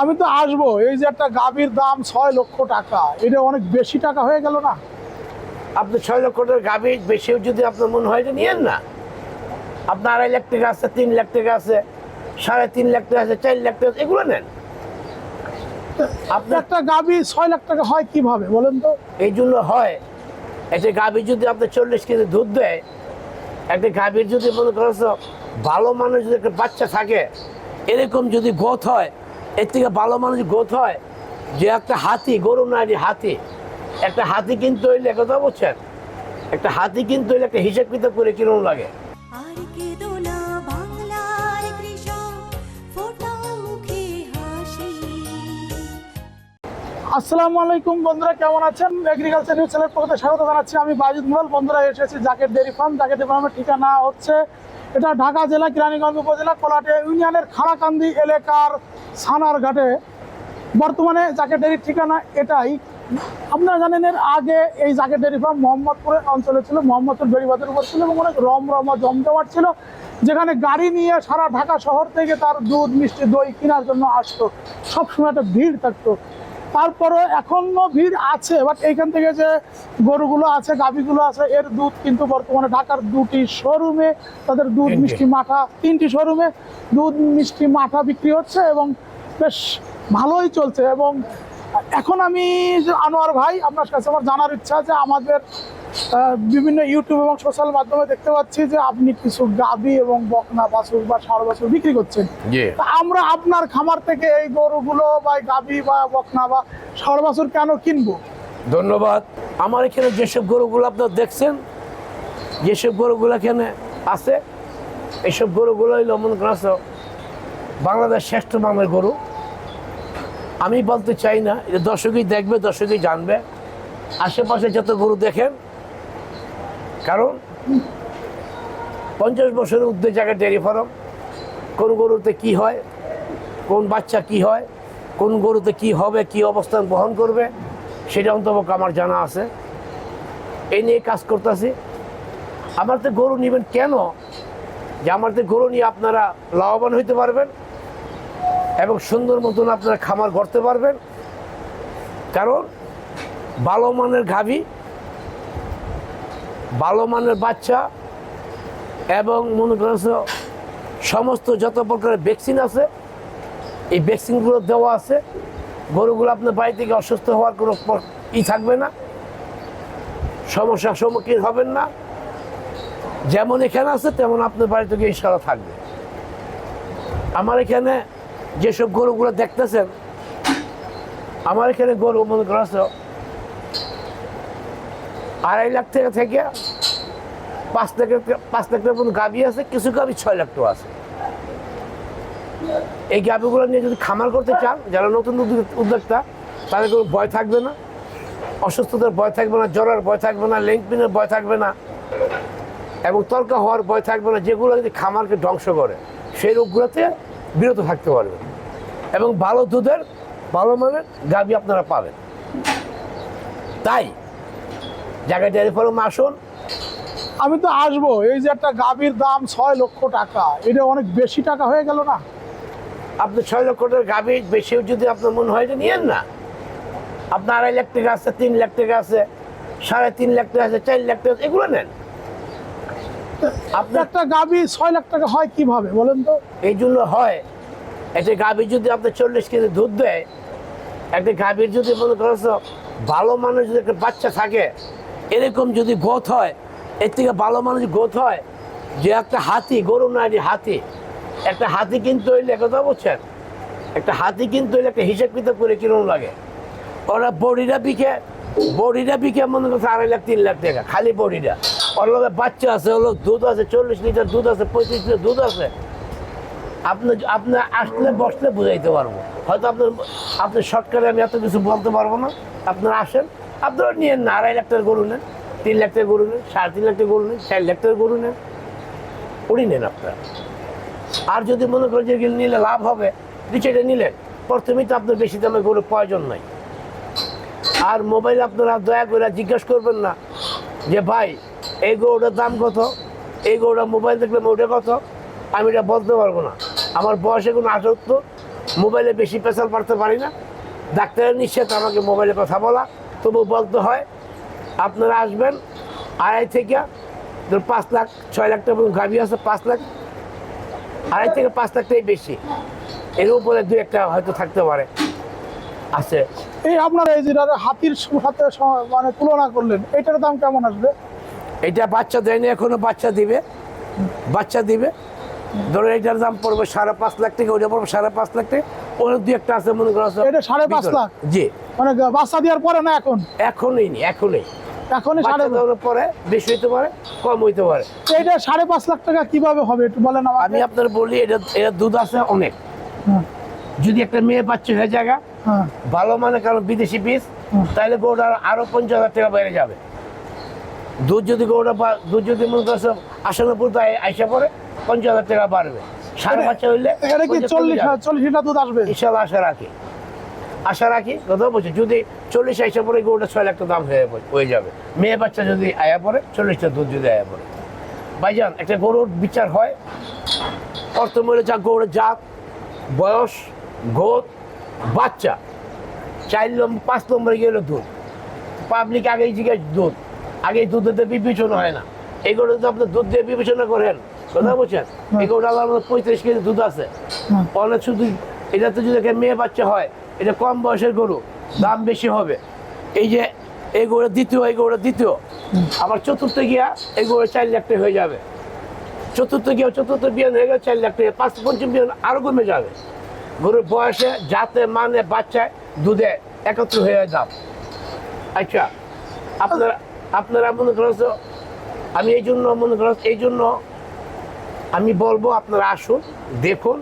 আমি তো আসব। এই যে একটা গাভীর দাম ছয় লক্ষ টাকা এটা অনেক বেশি টাকা হয়ে গেল না? আপনি ছয় লক্ষ টাকা গাভি বেশিও যদি আপনার মনে হয় যে নিয়েন না। আপনার আড়াই লাখ টাকা আছে তিন লাখ টাকা আছে সাড়ে তিন লাখ টাকা আছে চার লাখ টাকা এগুলো নেন। আপনার একটা গাভী ছয় লাখ টাকা হয় কীভাবে বলেন তো? এই জন্য হয় একটা গাভীর যদি আপনার চল্লিশ কেজি দুধ দেয় একটা গাভীর যদি মনে করছ ভালো মানুষ যদি একটা বাচ্চা থাকে এরকম যদি গোথ হয় এর থেকে ভালো মানুষ গোথ হয় যে একটা হাতি গরু না যে হাতি। একটা হাতি কিনতে হইলে কথা বলছেন? একটা হাতি কিনতে হইলে একটা হিসাব কিতাব করে কিরম লাগে? আসসালামু আলাইকুম বন্ধুরা কেমন আছেন? এগ্রিকালচার নিউজ চ্যানেল পক্ষ থেকে স্বাগত জানাচ্ছি। আমি বাজিদ মুরাল বন্ধুরা এসেছি Zaker dairy farm Zaker dairy ফার্মের ঠিকানা হচ্ছে এটা ঢাকা জেলা কিরানীগঞ্জ উপজেলা কোলাটে ইউনিয়নের খাড়াকান্দি এলাকার সানার ঘাটে। বর্তমানে ডেয়ারির ঠিকানা এটাই। আপনারা জানেন এর আগে এই ডেয়ারি ফার্ম মোহাম্মদপুরের অঞ্চলে ছিল, মোহাম্মদপুর বেড়িবাদের উপর ছিল এবং অনেক রম রমরমা জমজমাট ছিল, যেখানে গাড়ি নিয়ে সারা ঢাকা শহর থেকে তার দুধ, মিষ্টি, দই কেনার জন্য আসতো। সবসময় একটা ভিড় থাকতো। তারপরে এখনও ভিড় আছে বাট এইখান থেকে যে গরুগুলো আছে গাভীগুলো আছে এর দুধ কিন্তু বর্তমানে ঢাকার দুটি শোরুমে তাদের দুধ মিষ্টি মাঠা তিনটি শোরুমে দুধ মিষ্টি মাঠা বিক্রি হচ্ছে এবং বেশ ভালোই চলছে এবং এখন আমি যে আনোয়ার ভাই আপনার কাছে আমার জানার ইচ্ছা যে আমাদের বিভিন্ন ইউটিউব এবং সোশ্যাল মাধ্যমে দেখতে পাচ্ছি যে আপনি কিছু গাভী এবং বকনা বাছুর বা ষাঁড় বাছুর বিক্রি করছেন। আমরা আপনার খামার থেকে এই গরুগুলো বা গাভী বা বকনা বা ষাঁড় বাছুর কেন কিনবো? ধন্যবাদ। আমার এখানে যেসব গরুগুলো আপনার দেখছেন যেসব গরুগুলো এখানে আছে এইসব গরুগুলো হইল মনে করেন বাংলাদেশ শ্রেষ্ঠ মানের গরু। আমি বলতে চাই না এটা দর্শকই দেখবে দর্শকই জানবে। আশেপাশে যত গরু দেখেন কারণ পঞ্চাশ বছরের উদ্যোগ জায়গায় ডেয়ারি ফার্ম, কোন গরুতে কি হয়, কোন বাচ্চা কি হয়, কোন গরুতে কি হবে, কি অবস্থান বহন করবে, সেটা অন্তপক্ষে আমার জানা আছে। এই নিয়ে কাজ করতেছি। আমার তো গরু নেবেন কেন? যে আমার তো গরু নিয়ে আপনারা লাভবান হইতে পারবেন এবং সুন্দর মতন আপনারা খামার করতে পারবেন। কারণ ভালো মানের গাভী ভালো মানের বাচ্চা এবং মনে করেছ সমস্ত যত প্রকারের ভ্যাকসিন আছে, এই ভ্যাকসিনগুলো দেওয়া আছে, গরুগুলো আপনার বাড়ি থেকে অসুস্থ হওয়ার কোনো ই থাকবে না, সমস্যার সম্মুখীন হবেন না। যেমন এখানে আছে, তেমন আপনার বাড়ি থেকে ইনশাল্লাহ থাকবে। আমার এখানে যেসব গরুগুলো দেখতেছেন, আমার এখানে গরু মনে করেছ আড়াই লাখ টাকা থেকে পাঁচ লাখ পাঁচ লাখ টাকার মতো গাভি আছে, কিছু গাভি ছয় লাখ টাকা আছে। এই গাভিগুলো নিয়ে যদি খামার করতে চান, যারা নতুন উদ্যোক্তা, তাদের কোনো ভয় থাকবে না। অসুস্থতার ভয় থাকবে না, জ্বরের ভয় থাকবে না, লেংপিনের ভয় থাকবে না, এবং তর্কা হওয়ার ভয় থাকবে না, যেগুলো যদি খামারকে ধ্বংস করে, সেই রোগগুলোতে বিরত থাকতে পারবে এবং ভালো দুধের, ভালো মানের গাভি আপনারা পাবেন। তাই জায়গায় ডেয়ারি ফার্ম আসুন। আমি তো আসব। এই যে একটা গাভীর দাম ছয় লক্ষ টাকা এটা অনেক বেশি টাকা হয়ে গেল না? আপনি ছয় লক্ষ টাকার গাভি বেশিও যদি আপনার মনে হয় যে নিয়েন না। আপনার আড়াই লাখ টাকা আছে তিন লাখ টাকা আছে সাড়ে তিন লাখ টাকা আছে চার লাখ টাকা এগুলো নেন। আপনার একটা গাভী ছয় লাখ টাকা হয় কীভাবে বলেন তো? এই জন্য হয় একটা গাভি যদি আপনার চল্লিশ কেজি দুধ দেয় একটা গাভীর যদি মনে করছ ভালো মানুষ যদি একটা বাচ্চা থাকে এরকম যদি গোথ হয়, এর থেকে ভালো মানুষ গোথ হয়, যে একটা হাতি গরু না হাতি, একটা হাতি কিনতে হইলে, কথা বলছেন? একটা হাতি কিনতে হইলে একটা হিসাব কিতাব করে কিরম লাগে? ওরা বড়িটা বিকে বড়িটা বিকে মনে করছে আড়াই লাখ, তিন লাখ টাকা, খালি বড়িটা ওর লগে বাচ্চা আছে, ওর লগে দুধ আছে, চল্লিশ লিটার দুধ আছে, পঁয়ত্রিশ লিটার দুধ আছে। আপনি আপনি আসলে বসলে বুঝাইতে পারব। হয়তো আপনার আপনার শর্টকাটে আমি এত কিছু বলতে পারব না। আপনারা আসেন। আপনারা নিয়েন না, আড়াই লাখ টাকার গরু নেন, তিন লাখ টাকার গরু নেন, সাড়ে তিন লাখ টাকার গরু নেন, চার লাখ টাকার গরু নেন উড়ি নেন আপনারা। আর যদি মনে করেন যে নিলে লাভ হবে নিচেটা নিলেন, প্রথমেই তো আপনার বেশি দামে গরু প্রয়োজন নাই। আর মোবাইল আপনারা দয়া করে জিজ্ঞেস করবেন না যে, ভাই, এই গরুটার দাম কত? এই গরুটা মোবাইল দেখলে ওটা কত? আমি এটা বলতে পারব না। আমার বয়সে কোনো আঠাত্তর মোবাইলে বেশি পেশাল পারতে পারি না। ডাক্তারের নিষেধ আমাকে মোবাইলে কথা বলা। তবু বলতে হয় আপনারা আসবেন আড়াই থেকে ধর পাঁচ লাখ ছয় লাখ টাকা গাভি আছে পাঁচ লাখ আড়াই থেকে পাঁচ লাখটাই বেশি। এর উপরে দু একটা হয়তো থাকতে পারে। আছে। এই আপনার এই যেটা হাতির সাথে মানে তুলনা করলেন এটার দাম কেমন আসবে? এটা বাচ্চা দেয়নি এখনও বাচ্চা দিবে। বাচ্চা দিবে। ধরো এটার দাম পড়বে সাড়ে পাঁচ লাখ থেকে ওটা পড়বে সাড়ে পাঁচ লাখ থেকে একটা আছে মনে করো এটা সাড়ে পাঁচ লাখ? জি। মানে বাচ্চা দেওয়ার পরে না এখন? এখনই নি এখনই। এখনই সাড়ে পরে বেশি হইতে পারে কম হইতে পারে। এইটা সাড়ে পাঁচ লাখ টাকা কীভাবে হবে একটু বলেন আমি আপনার বলি এটা এটা দুধ আছে অনেক। হ্যাঁ, যদি একটা মেয়ে বাচ্চা হয়ে জায়গা হ্যাঁ। ভালো মানে কারণ বিদেশি বীজ হুম। তাহলে গরুটা আরও পঞ্চাশ হাজার টাকা বেড়ে যাবে। দুধ যদি গরুটা দুধ যদি মনে করছে আসানপুর তো আইসা পরে পঞ্চাশ হাজার টাকা বাড়বে। সাড়ে বাচ্চা হইলে কি চল্লিশ যাবে। চল্লিশ লিটার দুধ আসবে? ইনশাল্লাহ আশা রাখি। আশা রাখি কথা বলছি যদি চল্লিশ আইসা পরে গরুটা ছয় লাখ দাম হয়ে পড়ে- হয়ে যাবে। মেয়ে বাচ্চা যদি আয়া পড়ে চল্লিশটা দুধ যদি আয়া পড়ে। ভাইজান একটা গরুর বিচার হয় অর্থমূল্য যা গরুর জাত বয়স গোদ বাচ্চা। চার নম্বর পাঁচ নম্বরে গেল দুধ। পাবলিক আগেই জিজ্ঞেস দুধ। আগে দুধেতে বিবেচনা হয় না। এগুলো তো আপনি দুধ দিয়ে বিবেচনা করেন। কথা বলছেন এগুলো আল্লাহর মধ্যে পঁয়ত্রিশ কেজি দুধ আছে। অনেক শুধু এটাতে যদি একটা মেয়ে বাচ্চা হয় এটা কম বয়সের গরু দাম বেশি হবে। এই যে এই গরুটা দ্বিতীয় এই গরুটা দ্বিতীয় আবার চতুর্থ গিয়া এই গরু চার লাখ টাকা হয়ে যাবে। চতুর্থ গিয়া চতুর্থ বিয়ান হয়ে গেলে চার লাখ টাকা পাঁচ পঞ্চম বিয়ান আরও কমে যাবে। গরুর বয়সে জাতে মানে বাচ্চায় দুধে একত্র হয়ে দাম। আচ্ছা আপনারা আপনারা মনে করছ আমি এই জন্য মনে করো এই জন্য আমি বলব আপনারা আসুন দেখুন।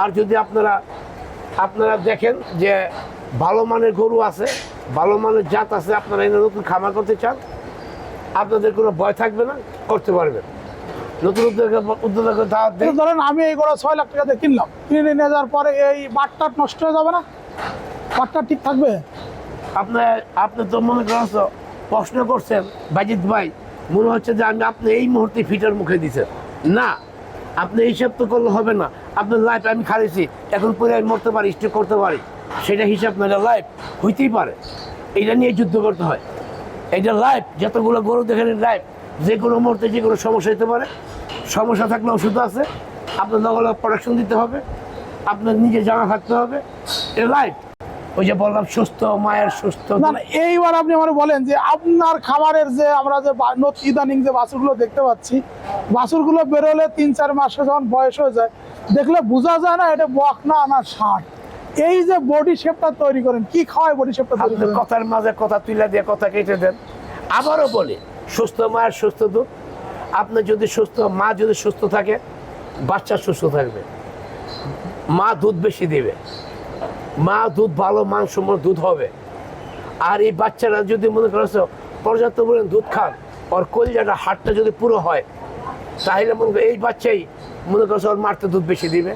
আর যদি আপনারা আপনারা দেখেন যে ভালো মানের গরু আছে ভালো মানের জাত আছে আপনারা এনে নতুন খামার করতে চান আপনাদের কোনো ভয় থাকবে না করতে পারবেন। নতুন উদ্যোগে উদ্যোগে দাওয়াত ধরেন আমি এই গরু ছয় লাখ টাকা দিয়ে কিনলাম কিনে নিয়ে যাওয়ার পরে এই বাটটা নষ্ট হয়ে যাবে না? বাটটা ঠিক থাকবে? আপনার আপনি তো মনে করছ প্রশ্ন করছেন বাজিত ভাই মনে হচ্ছে যে আমি আপনি এই মুহূর্তে ফিটার মুখে দিছেন। না আপনি হিসাব তো করলে হবে না। আপনার লাইফ আমি খালিছি এখন পরে আমি মরতে পারি, স্ট্রোক করতে পারি। সেটা হিসাব না, এটা লাইফ হইতেই পারে। এটা নিয়ে যুদ্ধ করতে হয়। এটা লাইফ যতগুলো গরু দেখেন লাইফ যে কোনো মুহূর্তে যে কোনো সমস্যা হতে পারে। সমস্যা থাকলে ওষুধ আছে। আপনার লগে প্রোডাকশন দিতে হবে। আপনার নিজে জানা থাকতে হবে। এটা লাইফ ওই যে বললাম সুস্থ মায়ের সুস্থ। এইবার আপনি আমার বলেন যে আপনার খাবারের যে আমরা যে ইদানিং যে বাছুরগুলো দেখতে পাচ্ছি বাছুরগুলো বেরোলে তিন চার মাসে যখন বয়স হয়ে যায় দেখলে বোঝা যায় না এটা বক না না ষাট এই যে বডি শেপটা তৈরি করেন কি খাওয়ায় বডি শেপটা তৈরি করেন? কথার মাঝে কথা তুলে দিয়ে কথা কেটে দেন। আবারও বলি সুস্থ মায়ের সুস্থ দুধ। আপনি যদি সুস্থ মা যদি সুস্থ থাকে বাচ্চা সুস্থ থাকবে। মা দুধ বেশি দেবে। মা দুধ ভালো মানসম্মত দুধ হবে। আর এই বাচ্চারা যদি মনে করছ পর্যাপ্ত পরিমাণ দুধ খান, ওর কলিজাটা হাটটা যদি পুরো হয়, তাহলে মনে করো এই বাচ্চাই মনে করছ ওর মারতে দুধ বেশি দিবে।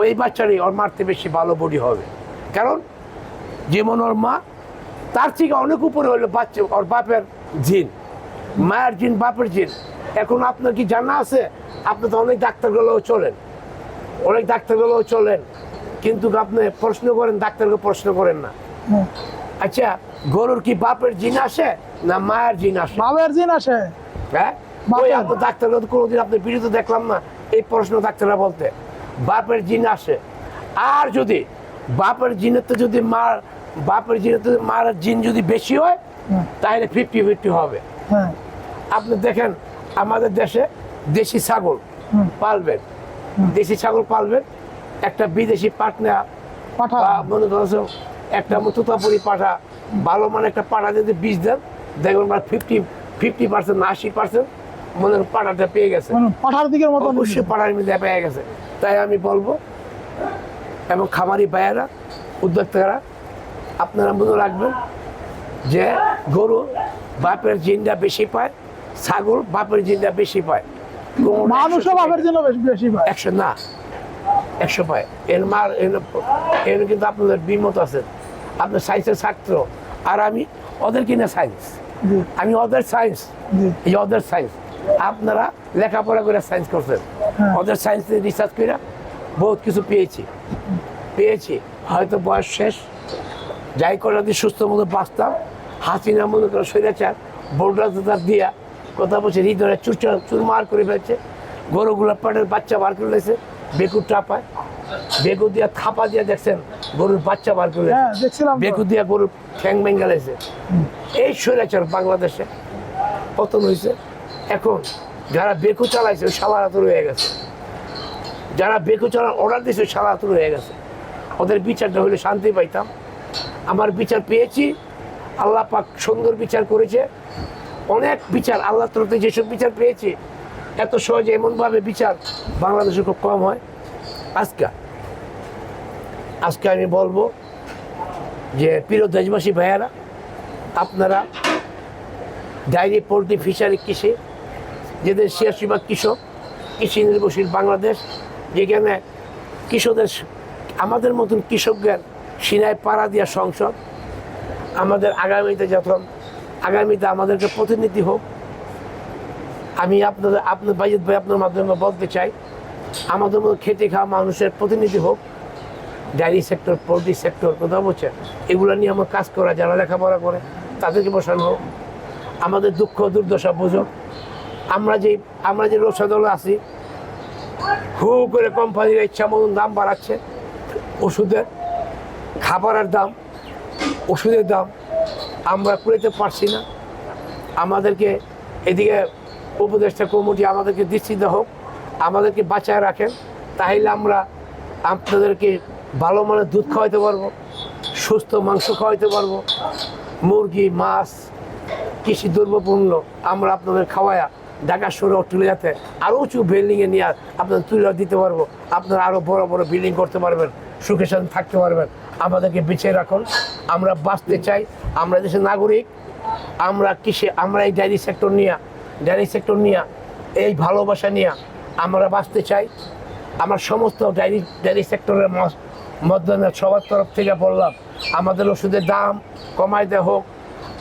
ওই বাচ্চারই ওর মারতে বেশি ভালো বডি হবে। কারণ যেমন ওর মা, তার থেকে অনেক উপরে হলো বাচ্চা, ওর বাপের জিন। মায়ের জিন, বাপের জিন। এখন আপনার কি জানা আছে? আপনি তো অনেক ডাক্তারগুলোও চলেন। অনেক ডাক্তারগুলোও চলেন। কিন্তু আপনি প্রশ্ন করেন ডাক্তারকে প্রশ্ন করেন না। আচ্ছা গরুর কি বাপের জিন আসে না মায়ের জিন আসে? বাবের জিন আসে। হ্যাঁ? বাপের। ওই আপনার ডাক্তাররা কোনোদিন আপনি বিরত দেখলাম না এই প্রশ্ন ডাক্তাররা বলতে। বাপের জিন আসে। আর যদি বাপের জিনের তো যদি মার বাপের জিনের তো মার জিন যদি বেশি হয় তাহলে ফিফটি ফিফটি হবে। হ্যাঁ। আপনি দেখেন আমাদের দেশে দেশি ছাগল পালবেন। দেশি ছাগল পালবেন একটা বিদেশি পাটনা পাঠা। মনে করছ একটা তুতাপুরি পাঠা ভালো মানে একটা পাঠা যদি বীজ দেন দেখবেন ফিফটি ফিফটি পার্সেন্ট আশি পার্সেন্ট মনে পাঠাটা পেয়ে গেছে। মানে পাঠার দিকের মতো অবশ্যই পাড়ার মধ্যে পেয়ে গেছে। তাই আমি বলব এবং খামারি ভাইয়েরা উদ্যোক্তারা আপনারা মনে রাখবেন যে গরু বাপের জিনটা বেশি পায় ছাগল বাপের জিনটা বেশি পায়। মানুষও 100 বাপের জন্য বেশি বেশি পায়। একশো না একশো পায় এর মার এর কিন্তু আপনাদের বিমত আছে। আপনার সায়েন্সের ছাত্র। আর আমি ওদের কিনা সায়েন্স আমি ওদের সায়েন্স এই ওদের সায়েন্স আপনারা লেখাপড়া করে সায়েন্স করছেন। হ্যাঁ। ওদের সায়েন্স রিসার্চ করে বহুত কিছু পেয়েছি। পেয়েছি। হয়তো বয়স শেষ। যাই করে যদি সুস্থ মতো বাঁচতাম হাসিনা মনে করে স্বৈরাচার বোর্ডার তার দিয়া কথা বলছে হৃদয়ে চুরমার করে ফেলছে গরুগুলো পেটের বাচ্চা বার করে লেছে বেকুর টাপায় বেকু দিয়া থাপা দিয়া দেখছেন গরুর বাচ্চা বার করে হ্যাঁ। বেকু দিয়া গরুর ঠ্যাং বেঙ্গালেছে এই স্বৈরাচার বাংলাদেশে পতন হয়েছে। এখন যারা বেকু চালাইছে ওই সালারাতুর হয়ে গেছে। যারা বেকু চালার অর্ডার দিয়েছে ওই সালারাতুর হয়ে গেছে। ওদের বিচারটা হলে শান্তি পাইতাম। আমার বিচার পেয়েছি। আল্লাহ পাক সুন্দর বিচার করেছে। অনেক বিচার আল্লাহ তরফে যেসব বিচার পেয়েছি এত সহজে এমনভাবে বিচার বাংলাদেশে খুব কম হয়। আজকে আজকে আমি বলব যে প্রিয় দেশবাসী ভাইয়ারা, আপনারা ডায়েরি পোলট্রি ফিশারি কৃষি যেদের ছিয়াশি ভাগ কৃষক, কৃষি নির্ভরশীল বাংলাদেশ, যেখানে কৃষকদের আমাদের মতন কৃষকদের সিনায় পাড়া দিয়া সংসদ, আমাদের আগামীতে যখন, আগামীতে আমাদেরকে প্রতিনিধি হোক আমি আপনাদের আপনার বাইজিৎ ভাই আপনার মাধ্যমে বলতে চাই, আমাদের মতো খেটে খাওয়া মানুষের প্রতিনিধি হোক ডায়েরি সেক্টর পোলট্রি সেক্টর কোথাও বলছে, এগুলো নিয়ে আমার কাজ করা, যারা লেখাপড়া করে, তাদেরকে বসানো হোক। আমাদের দুঃখ, দুর্দশা বুঝো। আমরা যে আমরা যে রোসাদলে আছি, হু করে কোম্পানির ইচ্ছা মতন দাম বাড়াচ্ছে, ওষুধের খাবারের দাম, ওষুধের দাম, আমরা কুড়াতে পারছি না। আমাদেরকে এদিকে উপদেষ্টা কমিটি আমাদেরকে দৃষ্টি দেওয়া হোক, আমাদেরকে বাঁচায় রাখেন। তাহলে আমরা আপনাদেরকে ভালো মানের দুধ খাওয়াইতে পারব, সুস্থ মাংস খাওয়াইতে পারব, মুরগি, মাছ, কৃষি দ্রব্যপূর্ণ আমরা আপনাদের খাওয়ায়া ঢাকা শহরে তুলে যাতে আরও উঁচু বিল্ডিংয়ে নিয়ে আপনাদের তুলে দিতে পারব। আপনারা আরও বড় বড় বিল্ডিং করতে পারবেন সুখে থাকতে পারবেন। আমাদেরকে বেঁচে রাখুন। আমরা বাঁচতে চাই। আমরা দেশের নাগরিক, আমরা কৃষি, আমরা এই ডায়েরি সেক্টর নিয়ে ডায়েরি সেক্টর নিয়ে, এই ভালোবাসা নিয়ে আমরা বাঁচতে চাই। আমার সমস্ত ডায়েরি ডায়েরি সেক্টরের মধ্যে সবার তরফ থেকে বললাম, আমাদের ওষুধের দাম কমাই দেওয়া হোক,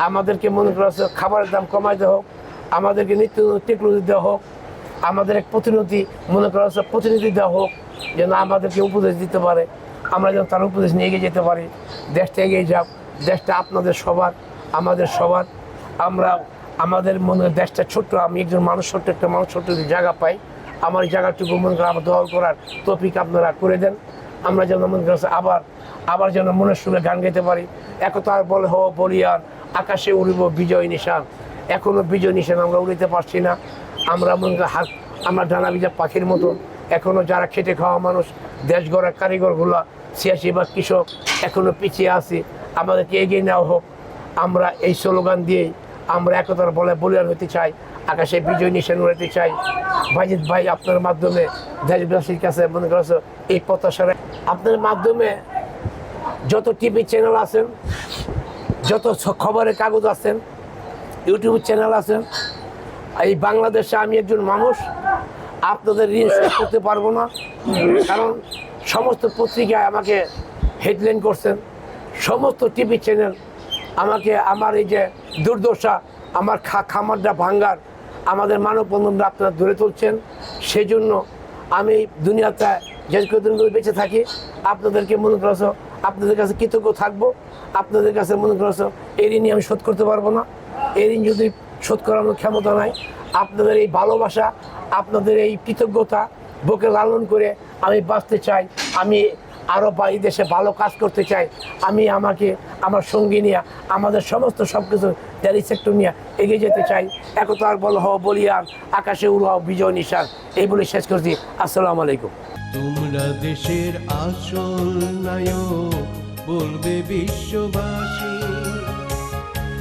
আমাদেরকে মনে করা খাবারের দাম কমাই দেওয়া হোক, আমাদেরকে নিত্য টেকনোলজি দেওয়া হোক, আমাদের এক প্রতিনিধি মনে করা হচ্ছে প্রতিনিধি দেওয়া হোক, যেন আমাদেরকে উপদেশ দিতে পারে। আমরা যেন তার উপদেশ নিয়ে এগিয়ে যেতে পারি। দেশটা এগিয়ে যাক, দেশটা আপনাদের সবার, আমাদের সবার। আমরা আমাদের মনে দেশটা ছোট্ট, আমি একজন মানুষ, ছোট্ট একটা মানুষ, ছোট্ট যদি জায়গা পাই, আমার এই জায়গাটুকু মনে করেন আমার দল করার টপিক আপনারা করে দেন। আমরা যেন মনে করছে আবার আবার যেন মনের সুরে গান গাইতে পারি। একতার বলে হো বলিয়ান আকাশে উড়িব বিজয় নিশান। এখনও বিজয় নিশান আমরা উড়িতে পারছি না। আমরা মনে করি হাত, আমরা ডানা বিজা পাখির মতো। এখনও যারা খেটে খাওয়া মানুষ দেশ গড়ার কারিগরগুলো ছিয়াশি বা কৃষক, এখনও পিছিয়ে আছে। আমাদেরকে এগিয়ে নেওয়া হোক। আমরা এই স্লোগান দিয়েই আমরা একতার বলে বলিয়ান হতে চাই, আকাশে বিজয় নিশান উড়াতে চাই। ভাইজিৎ ভাই, আপনার মাধ্যমে দেশবাসীর কাছে মনে করছ এই প্রত্যাশারে আপনার মাধ্যমে যত টিভি চ্যানেল আছেন, যত খবরের কাগজ আছেন, ইউটিউব চ্যানেল আছেন, এই বাংলাদেশে আমি একজন মানুষ, আপনাদের ঋণ শোধ করতে পারব না। কারণ সমস্ত পত্রিকায় আমাকে হেডলাইন করছেন, সমস্ত টিভি চ্যানেল আমাকে, আমার এই যে দুর্দশা, আমার খা, খামারটা ভাঙ্গার, আমাদের মানব বন্ধনটা আপনারা ধরে তুলছেন। সেই জন্য আমি দুনিয়াতে যে করে বেঁচে থাকি। আপনাদেরকে মনে করছ আপনাদের কাছে কৃতজ্ঞ থাকব। আপনাদের কাছে মনে করছ এই ঋণই আমি শোধ করতে পারব না। এই ঋণ যদি শোধ করানোর ক্ষমতা নাই, আপনাদের এই ভালোবাসা, আপনাদের এই কৃতজ্ঞতা, বুকে লালন করে আমি বাঁচতে চাই। আমি আরও এই দেশে ভালো কাজ করতে চাই আমি আমাকে, আমার সঙ্গী নিয়ে, আমাদের সমস্ত সব কিছু ডেলি সেক্টর নিয়ে এগিয়ে যেতে চাই। একতার বল হ বলিয়ান, আকাশে উড়াও বিজয় নিশান এই বলে শেষ করছি। আসসালামু আলাইকুম। তোমরা দেশের আসল নায়ক, বলবে বিশ্ববাসী।